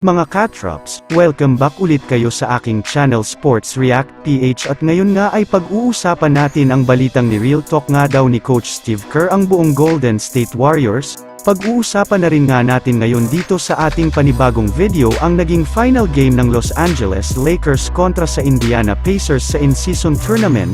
Mga Catrops, welcome back ulit kayo sa aking channel Sports React PH at ngayon nga ay pag-uusapan natin ang balitang ni Real Talk nga daw ni Coach Steve Kerr ang buong Golden State Warriors. Pag-uusapan na rin nga natin ngayon dito sa ating panibagong video ang naging final game ng Los Angeles Lakers kontra sa Indiana Pacers sa in-season tournament,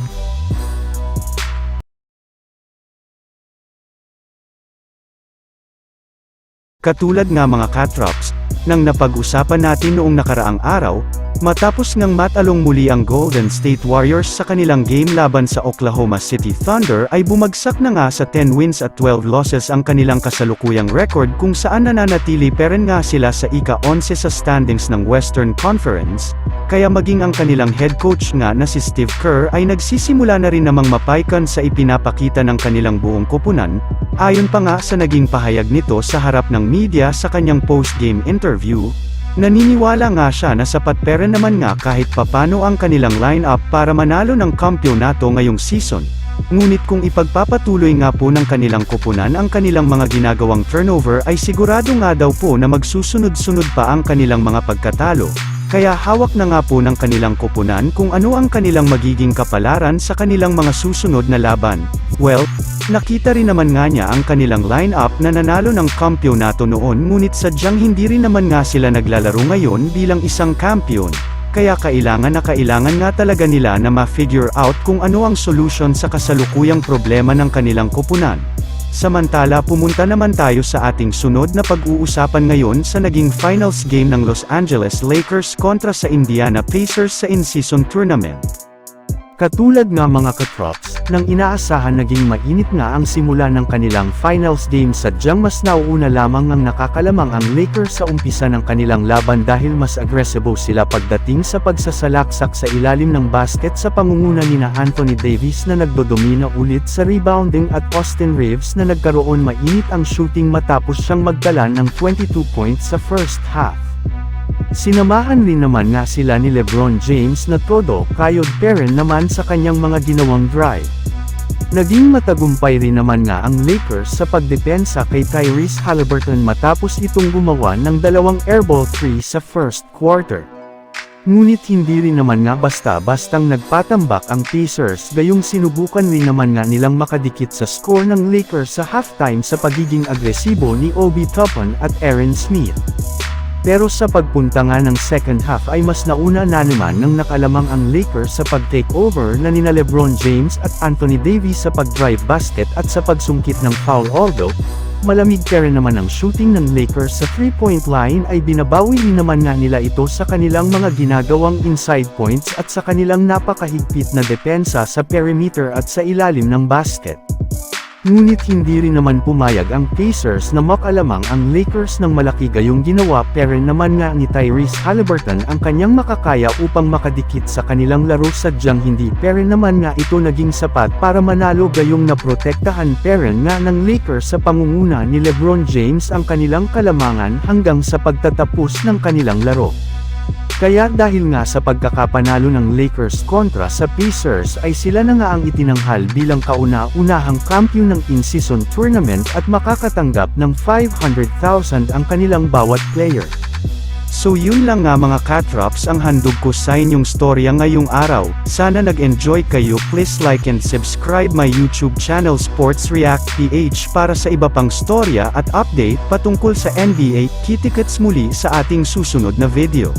Katulad nga mga Catrops, nang napag-usapan natin noong nakaraang araw, matapos ngang matalong muli ang Golden State Warriors sa kanilang game laban sa Oklahoma City Thunder ay bumagsak na nga sa 10 wins at 12 losses ang kanilang kasalukuyang record kung saan nananatili pa rin nga sila sa ika-11 sa standings ng Western Conference, kaya maging ang kanilang head coach nga na si Steve Kerr ay nagsisimula na rin namang mapaikan sa ipinapakita ng kanilang buong kupunan, ayon pa nga sa naging pahayag nito sa harap ng media sa kanyang post-game interview, naniniwala nga siya na sapat pera naman nga kahit papano ang kanilang lineup para manalo ng kampyonato ngayong season. Ngunit kung ipagpapatuloy nga po ng kanilang kupunan ang kanilang mga ginagawang turnover ay sigurado nga daw po na magsusunod-sunod pa ang kanilang mga pagkatalo, kaya hawak na nga po ng kanilang kupunan kung ano ang kanilang magiging kapalaran sa kanilang mga susunod na laban. Well, nakita rin naman nga niya ang kanilang lineup na nanalo ng kampyonato noon ngunit sadyang hindi rin naman nga sila naglalaro ngayon bilang isang kampiyon. Kaya kailangan na kailangan nga talaga nila na ma-figure out kung ano ang solution sa kasalukuyang problema ng kanilang kupunan. Samantala pumunta naman tayo sa ating sunod na pag-uusapan ngayon sa naging finals game ng Los Angeles Lakers kontra sa Indiana Pacers sa in-season tournament. Katulad nga mga katrops, nang inaasahan naging mainit nga ang simula ng kanilang finals game sadyang mas nauuna lamang ang nakakalamang ang Lakers sa umpisa ng kanilang laban dahil mas agresibo sila pagdating sa pagsasalaksak sa ilalim ng basket sa pangunguna ni na Anthony Davis na nagdodomina ulit sa rebounding at Austin Reeves na nagkaroon mainit ang shooting matapos siyang magdala ng 22 points sa first half. Sinamahan rin naman nga sila ni Lebron James na todo kayod Perrin naman sa kanyang mga ginawang drive. Naging matagumpay rin naman nga ang Lakers sa pagdepensa kay Tyrese Halliburton matapos itong gumawa ng dalawang airball 3 sa first quarter. Ngunit hindi rin naman nga basta-bastang nagpatambak ang Pacers gayong sinubukan rin naman nga nilang makadikit sa score ng Lakers sa halftime sa pagiging agresibo ni Obi Toppin at Aaron Smith. Pero sa pagpunta nga ng second half ay mas nauna na naman ng nakalamang ang Lakers sa pag-take over na nina Lebron James at Anthony Davis sa pag-drive basket at sa pagsungkit ng foul although, malamig pa naman ang shooting ng Lakers sa 3-point line ay binabawi naman nga nila ito sa kanilang mga ginagawang inside points at sa kanilang napakahigpit na depensa sa perimeter at sa ilalim ng basket. Ngunit hindi rin naman pumayag ang Pacers na makalamang ang Lakers ng malaki gayong ginawa pero naman nga ni Tyrese Halliburton ang kanyang makakaya upang makadikit sa kanilang laro sadyang hindi pero naman nga ito naging sapat para manalo gayong naprotektahan pero nga ng Lakers sa pangunguna ni Lebron James ang kanilang kalamangan hanggang sa pagtatapos ng kanilang laro. Kaya dahil nga sa pagkakapanalo ng Lakers kontra sa Pacers ay sila na nga ang itinanghal bilang kauna-unahang kampiyon ng in-season tournament at makakatanggap ng 500,000 ang kanilang bawat player. So yun lang nga mga Catrops ang handog ko sa inyong storya ngayong araw. Sana nag-enjoy kayo please like and subscribe my YouTube channel Sports React PH para sa iba pang storya at update patungkol sa NBA. Kitikets muli sa ating susunod na video.